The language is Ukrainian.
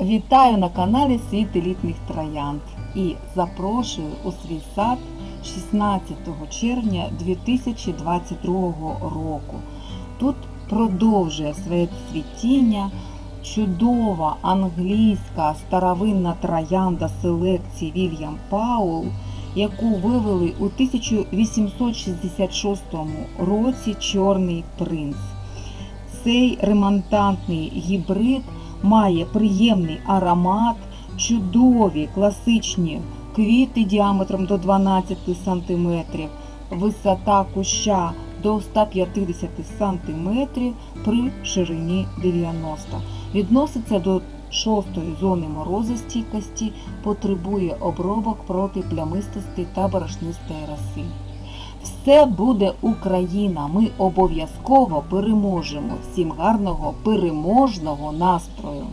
Вітаю на каналі Світ елітних троянд і запрошую у свій сад 16 червня 2022 року. Тут продовжує своє цвітіння чудова англійська старовинна троянда селекції Вільям Паул, яку вивели у 1866 році Чорний принц. Цей ремонтантний гібрид має приємний аромат, чудові класичні квіти діаметром до 12 см, висота куща до 150 см при ширині 90 Відноситься до шостої зони морозостійкості, потребує обробок проти плямистості та борошнистої роси. Все буде Україна. Ми обов'язково переможемо. Всім гарного переможного настрою!